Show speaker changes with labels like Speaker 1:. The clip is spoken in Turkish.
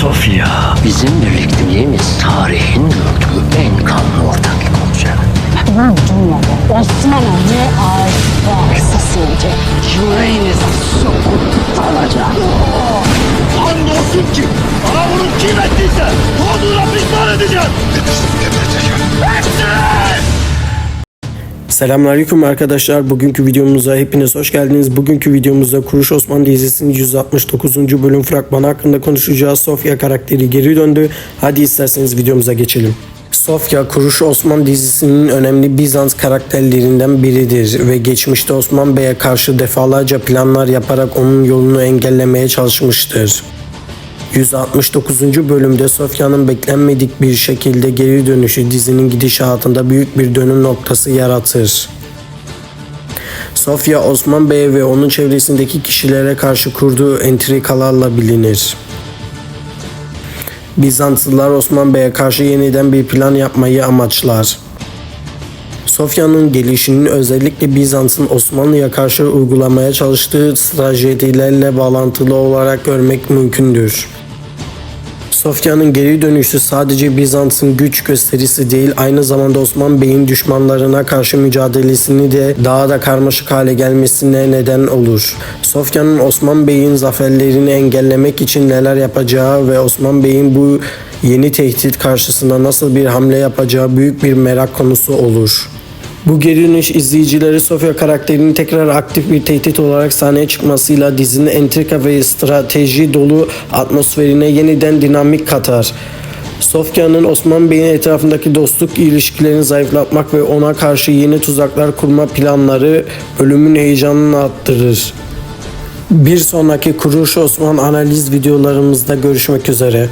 Speaker 1: Sofya, bizim birlikteliğimiz tarihin gördüğü en kanlı ortaklık olacak.
Speaker 2: Ben dünyada Osman'a ne ait varsa silecek.
Speaker 1: Yüreğinize sokup alacak.
Speaker 3: Andolsun ki bana bunu kim ettiyse olduğuna pişman edeceğim.
Speaker 4: Selamünaleyküm arkadaşlar. Bugünkü videomuza hepiniz hoş geldiniz. Bugünkü videomuzda Kuruş Osman dizisinin 169. bölüm fragmanı hakkında konuşacağız. Sofya karakteri geri döndü. Hadi isterseniz videomuza geçelim. Sofya, Kuruş Osman dizisinin önemli Bizans karakterlerinden biridir ve geçmişte Osman Bey'e karşı defalarca planlar yaparak onun yolunu engellemeye çalışmıştır. 169. bölümde Sofya'nın beklenmedik bir şekilde geri dönüşü dizinin gidişatında büyük bir dönüm noktası yaratır. Sofya Osman Bey ve onun çevresindeki kişilere karşı kurduğu entrikalarla bilinir. Bizanslılar Osman Bey'e karşı yeniden bir plan yapmayı amaçlar. Sofya'nın gelişinin özellikle Bizans'ın Osmanlı'ya karşı uygulamaya çalıştığı stratejilerle bağlantılı olarak görmek mümkündür. Sofya'nın geri dönüşü sadece Bizans'ın güç gösterisi değil, aynı zamanda Osman Bey'in düşmanlarına karşı mücadelesini de daha da karmaşık hale gelmesine neden olur. Sofya'nın Osman Bey'in zaferlerini engellemek için neler yapacağı ve Osman Bey'in bu yeni tehdit karşısında nasıl bir hamle yapacağı büyük bir merak konusu olur. Bu geri dönüş izleyicileri Sofya karakterinin tekrar aktif bir tehdit olarak sahneye çıkmasıyla dizinin entrika ve strateji dolu atmosferine yeniden dinamik katar. Sofya'nın Osman Bey'in etrafındaki dostluk ilişkilerini zayıflatmak ve ona karşı yeni tuzaklar kurma planları ölümün heyecanını arttırır. Bir sonraki Kuruş Osman analiz videolarımızda görüşmek üzere.